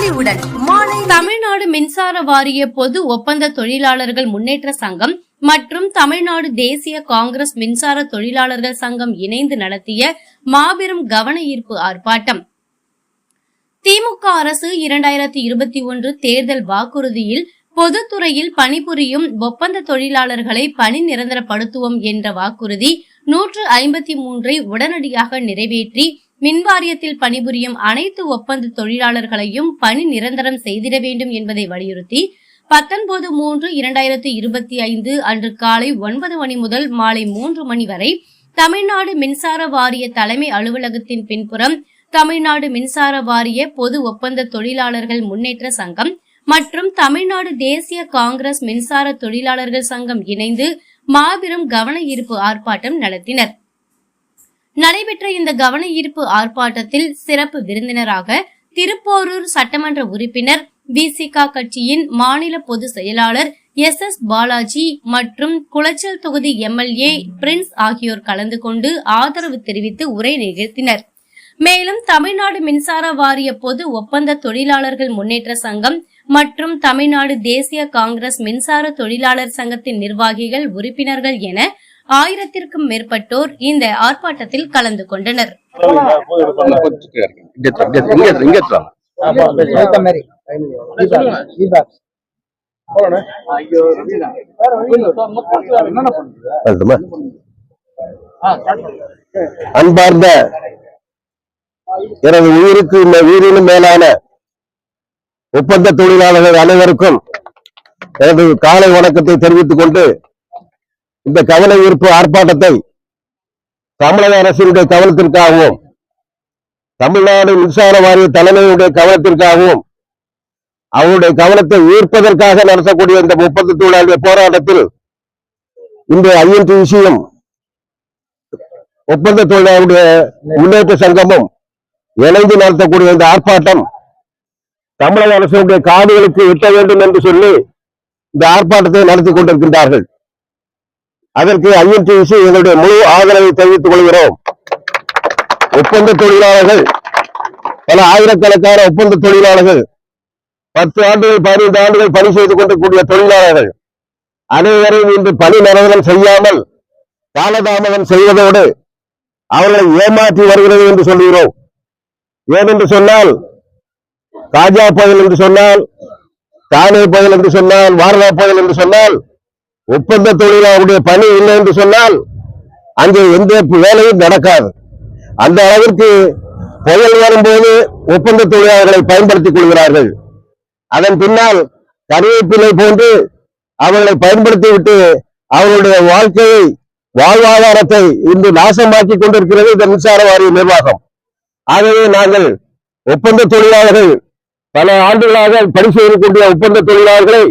பொலிவுடன் மாலை தமிழ்நாடு மின்சார வாரிய பொது ஒப்பந்த தொழிலாளர்கள் முன்னேற்ற சங்கம் மற்றும் தமிழ்நாடு தேசிய காங்கிரஸ் மின்சார தொழிலாளர்கள் சங்கம் இணைந்து நடத்திய மாபெரும் கவன ஈர்ப்பு ஆர்ப்பாட்டம். திமுக அரசு இரண்டாயிரத்தி இருபத்தி ஒன்று தேர்தல் வாக்குறுதியில் பொதுத்துறையில் பணிபுரியும் ஒப்பந்த தொழிலாளர்களை பணி நிரந்தரப்படுத்துவோம் என்ற வாக்குறுதி நூற்று ஐம்பத்தி மூன்றை உடனடியாக நிறைவேற்றி மின்வாரியத்தில் பணிபுரியும் அனைத்து ஒப்பந்த தொழிலாளர்களையும் பணி நிரந்தரம் செய்திட வேண்டும் என்பதை வலியுறுத்தி பத்தொன்பது மூன்று இரண்டாயிரத்தி இருபத்தி ஐந்து அன்று காலை ஒன்பது மணி முதல் மாலை மூன்று மணி வரை தமிழ்நாடு மின்சார வாரிய தலைமை அலுவலகத்தின் பின்புறம் தமிழ்நாடு மின்சார வாரிய பொது ஒப்பந்த தொழிலாளர்கள் முன்னேற்ற சங்கம் மற்றும் தமிழ்நாடு தேசிய காங்கிரஸ் மின்சார தொழிலாளர்கள் சங்கம் இணைந்து மாபெரும் கவன ஈர்ப்பு ஆர்ப்பாட்டம் நடத்தினர். நடைபெற்ற இந்த கவன ஈர்ப்பு ஆர்ப்பாட்டத்தில் சிறப்பு விருந்தினராக திருப்போரூர் சட்டமன்ற உறுப்பினர் விசிக கட்சியின் மாநில பொதுச் செயலாளர் எஸ் எஸ் பாலாஜி மற்றும் குளச்சல் தொகுதி எம்எல்ஏ பிரின்ஸ் ஆகியோர் கலந்து கொண்டு ஆதரவு தெரிவித்து உரை நிகழ்த்தினர். மேலும் தமிழ்நாடு மின்சார வாரிய பொது ஒப்பந்த தொழிலாளர்கள் முன்னேற்ற சங்கம் மற்றும் தமிழ்நாடு தேசிய காங்கிரஸ் மின்சார தொழிலாளர் சங்கத்தின் நிர்வாகிகள் உறுப்பினர்கள் என ஆயிரத்திற்கும் மேற்பட்டோர் இந்த ஆர்ப்பாட்டத்தில் கலந்து கொண்டனர். அன்பார்ந்த எனது உயிருக்கு இந்த உயிரினும் மேலான ஒப்பந்த தொழிலாளர்கள் அனைவருக்கும் எனது காலை வணக்கத்தை தெரிவித்துக் கொண்டு இந்த கவன ஈர்ப்பு ஆர்ப்பாட்டத்தை தமிழக அரசினுடைய கவனத்திற்காகவும் தமிழ்நாடு மின்சார வாரிய தலைமையுடைய கவனத்திற்காகவும் அவருடைய கவனத்தை ஈர்ப்பதற்காக நடத்தக்கூடிய இந்த ஒப்பந்த தொழிலாளிய போராட்டத்தில் இந்த விஷயம் ஒப்பந்த தொழிலாளருடைய முன்னேற்ற சங்கமும் இணைந்து நடத்தக்கூடிய இந்த ஆர்ப்பாட்டம் தமிழக அரசுடைய காதுகளுக்கு எட்ட வேண்டும் என்று சொல்லி இந்த ஆர்ப்பாட்டத்தை நடத்தி கொண்டிருக்கின்றார்கள். அதற்கு ஐஎன்டிசி எங்களுடைய முழு ஆதரவை தெரிவித்துக் கொள்கிறோம். ஒப்பந்த தொழிலாளர்கள் பல ஆயிரக்கணக்கான ஒப்பந்த தொழிலாளர்கள் பத்து ஆண்டுகள் பதினைந்து ஆண்டுகள் பணி செய்து கொண்டிருக்கூடிய தொழிலாளர்கள் அனைவரையும் இன்று பணி நிரந்தரம் செய்யாமல் காலதாமதம் செய்வதோடு அவர்களை ஏமாற்றி வருகிறது என்று சொல்கிறோம். ஏனென்று சொன்னால் காஜா புயல் என்று சொன்னால் தானே புயல் என்று சொன்னால் வாரணா புயல் என்று சொன்னால் ஒப்பந்த தொழிலாளருடைய பணி இல்லை என்று சொன்னால் அங்கே எந்த வேலையும் நடக்காது. அந்த அளவிற்கு புயல் வரும்போது ஒப்பந்த தொழிலாளர்களை பயன்படுத்திக் கொள்கிறார்கள். அதன் பின்னால் கருவேப்பிலை போன்று அவர்களை பயன்படுத்திவிட்டு அவர்களுடைய வாழ்க்கையை வாழ்வாதாரத்தை இன்று நாசமாக்கி கொண்டிருக்கிறது இந்த மின்சார வாரிய நிர்வாகம். ஆகவே நாங்கள் ஒப்பந்த தொழிலாளர்கள் பல ஆண்டுகளாக பணி செய்யக்கூடிய ஒப்பந்த தொழிலாளர்களை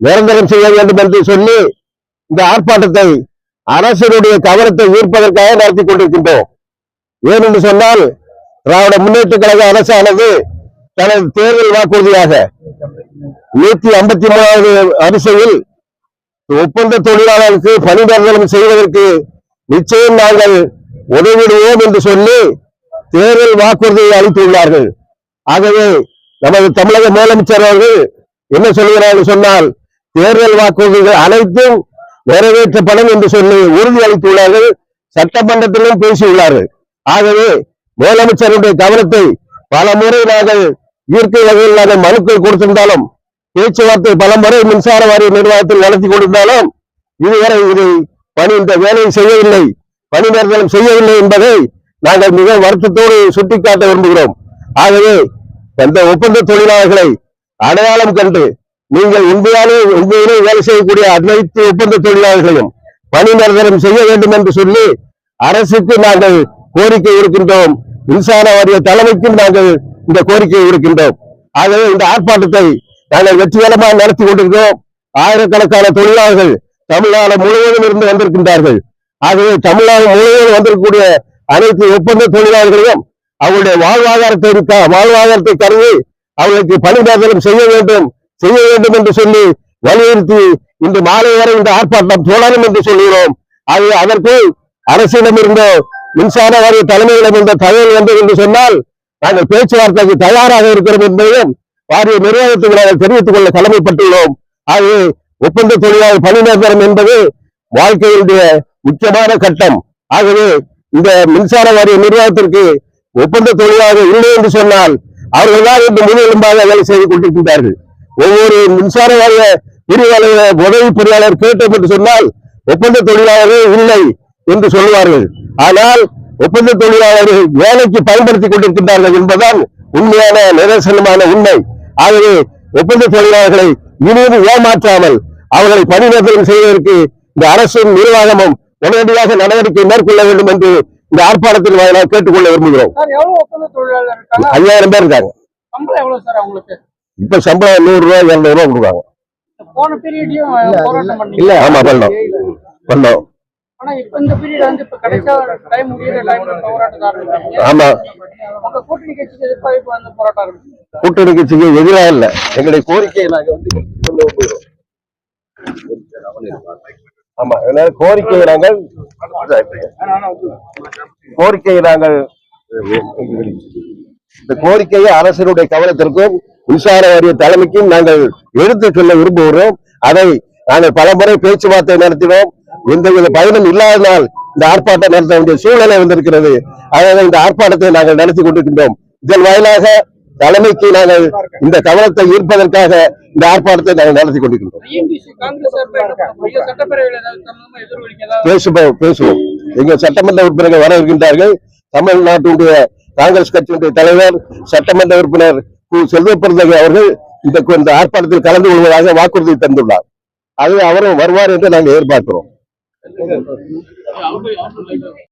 நிரந்தரம் செய்ய வேண்டும் என்று சொல்லி இந்த ஆர்ப்பாட்டத்தை அரசினுடைய கவனத்தை ஈர்ப்பதற்காக நடத்தி கொண்டிருக்கின்றோம். ஏனென்று சொன்னால் திராவிட முன்னேற்ற கழக அரசானது தனது தேர்தல் வாக்குறுதியாக நூத்தி ஐம்பத்தி மூணாவது அரசையில் ஒப்பந்த தொழிலாளருக்கு பணி நிரந்தரம் செய்வதற்கு நிச்சயம் நாங்கள் உதவிடுவோம் என்று சொல்லி தேர்தல் வாக்குறுதியை அளித்துள்ளார்கள். ஆகவே நமது தமிழக முதலமைச்சர் அவர்கள் என்ன சொல்கிறார்கள் சொன்னால் தேர்தல் வாக்குறுதிகள் அனைத்தும் நிறைவேற்றப்படும் என்று சொல்லி உறுதியளித்துள்ளார்கள் சட்டமன்றத்திலும் பேசியுள்ளார்கள். ஆகவே முதலமைச்சருடைய கவனத்தை பல முறை நாங்கள் இயற்கை வகையில் மனுக்கள் கொடுத்திருந்தாலும் பேச்சுவார்த்தை பல முறை மின்சார வாரிய நிர்வாகத்தில் நடத்தி கொண்டிருந்தாலும் இதுவரை இதை பணி இந்த வேலையை செய்யவில்லை பணி நிரந்தரம் செய்யவில்லை என்பதை நாங்கள் மிக வருத்தத்தோடு சுட்டிக்காட்ட விரும்புகிறோம். ஆகவே அந்த ஒப்பந்த தொழிலாளர்களை அடையாளம் கண்டு நீங்கள் உண்மையாலே உண்மையிலே வேலை செய்யக்கூடிய அனைத்து ஒப்பந்த தொழிலாளர்களையும் பணி நிரந்தரம் செய்ய வேண்டும் என்று சொல்லி அரசுக்கு நாங்கள் கோரிக்கை இருக்கின்றோம் மின்சார வாரிய தலைமைக்கும் நாங்கள் இந்த கோரிக்கையை இருக்கின்றோம் ஆகவே இந்த ஆர்ப்பாட்டத்தை நாங்கள் வெற்றிகரமாக நடத்தி கொண்டிருக்கிறோம். ஆயிரக்கணக்கான தொழிலாளர்கள் தமிழ்நாடு முழுவதும் இருந்து வந்திருக்கின்றார்கள். ஆகவே தமிழ்நாடு முழுவதும் வந்திருக்கக்கூடிய அனைத்து ஒப்பந்த தொழிலாளர்களையும் அவருடைய வாழ்வாதாரத்தை வாழ்வாதாரத்தை கருதி அவர்களுக்கு பணி நிரந்தரம் செய்ய வேண்டும். செய்ய வேண்டும் என்று சொல்லி வலியுறுத்தி இன்று மாலை வரை இந்த ஆர்ப்பாட்டம் தொடரும் என்று சொல்கிறோம். ஆகவே அதற்கு அரசிடம் இருந்த மின்சார வாரிய தலைமையிடம் இருந்த தகவல் வந்தது என்று சொன்னால் நாங்கள் பேச்சுவார்த்தைக்கு தயாராக இருக்கிறோம் என்பதையும் வாரிய நிர்வாகத்துக்கு நாங்கள் தெரிவித்துக் கொள்ள கடமைப்பட்டுள்ளோம். ஆகவே ஒப்பந்த தொழிலாளர் பணி நிரந்தரம் என்பது வாழ்க்கையினுடைய முக்கியமான கட்டம். ஆகவே இந்த மின்சார வாரிய நிர்வாகத்திற்கு ஒப்பந்த தொழிலாளர் இல்லை என்று சொன்னால் அவர்கள்தான் இன்று எலும்பாக வேலை செய்து கொண்டிருக்கின்றார்கள். ஒவ்வொரு மின்சார வாரிய பிரிவாளர் உதவி பொறியாளர் கேட்டோம் என்று சொன்னால் ஒப்பந்த தொழிலாளர்கள் இல்லை என்று சொல்லுவார்கள். ஆனால் ஒப்பந்த தொழிலாளர்கள் வேலைக்கு பயன்படுத்திக் கொண்டிருக்கின்றார்கள் என்பதுதான் உண்மையான நிதர்சனமான உண்மை. ஆகவே ஒப்பந்த தொழிலாளர்களை இனியும் ஏமாற்றாமல் அவர்களை பணி நிரந்தரம் செய்வதற்கு இந்த அரசும் நிர்வாகமும் உடனடியாக நடவடிக்கை மேற்கொள்ள வேண்டும் என்று இந்த ஆர்ப்பாட்டத்தின் வாயிலாக கேட்டுக்கொள்ள விரும்புகிறோம். ஐயாயிரம் பேர் இருக்காங்க. இப்ப சம்பளம் நூறு ரூபாய் இருநூறு ரூபாய் கொடுக்குறாங்க போன பீரியட்லயும் போராட்டம் பண்ணீங்க இல்ல ஆமா பண்ணோம். பண்ணோம். ஆனா இப்ப இந்த பீரியட் வந்து இப்ப கடைசியா டைம் முடியிற டைம்ல போராட்டம் ஆரம்பிச்சாங்க ஆமா. உங்க கூட்டணி கட்சிக்கு எதிராக இல்ல. எங்களுடைய கோரிக்கையை நாங்க வந்து. ஆமா அதனால கோரிக்கையை நாங்கள் கோரிக்கையை நாங்கள் இந்த கோரிக்கையை அரசனுடைய கவனத்திற்கும் மின்சார வாரிய தலைமைக்கும் நாங்கள் எடுத்துச் சொல்ல விரும்புகிறோம். அதை நாங்கள் பலமுறை பேச்சுவார்த்தை நடத்தினோம். எந்தவித பயனும் இல்லாததால் இந்த ஆர்ப்பாட்டம் நடத்த வேண்டிய சூழ்நிலை வந்திருக்கிறது. ஆகவே இந்த ஆர்ப்பாட்டத்தை நாங்கள் நடத்தி கொண்டிருக்கின்றோம். இதன் வாயிலாக தலைமைக்கு நாங்கள் இந்த கவனத்தை ஈர்ப்பதற்காக இந்த ஆர்ப்பாட்டத்தை நாங்கள் நடத்தி கொண்டிருக்கின்றோம். பேசுவோம் பேசுவோம். எங்க சட்டமன்ற உறுப்பினர்கள் வர இருக்கின்றார்கள். தமிழ்நாட்டுடைய காங்கிரஸ் கட்சியினுடைய தலைவர் சட்டமன்ற உறுப்பினர் கு செல்வப்பிரதகை அவர்கள் இந்த இந்த ஆர்ப்பாட்டத்தில் கலந்து கொள்வதாக வாக்குறுதி தந்துள்ளார். அது அவரும் வருவார் என்று நாங்கள் எதிர்பார்க்கிறோம்.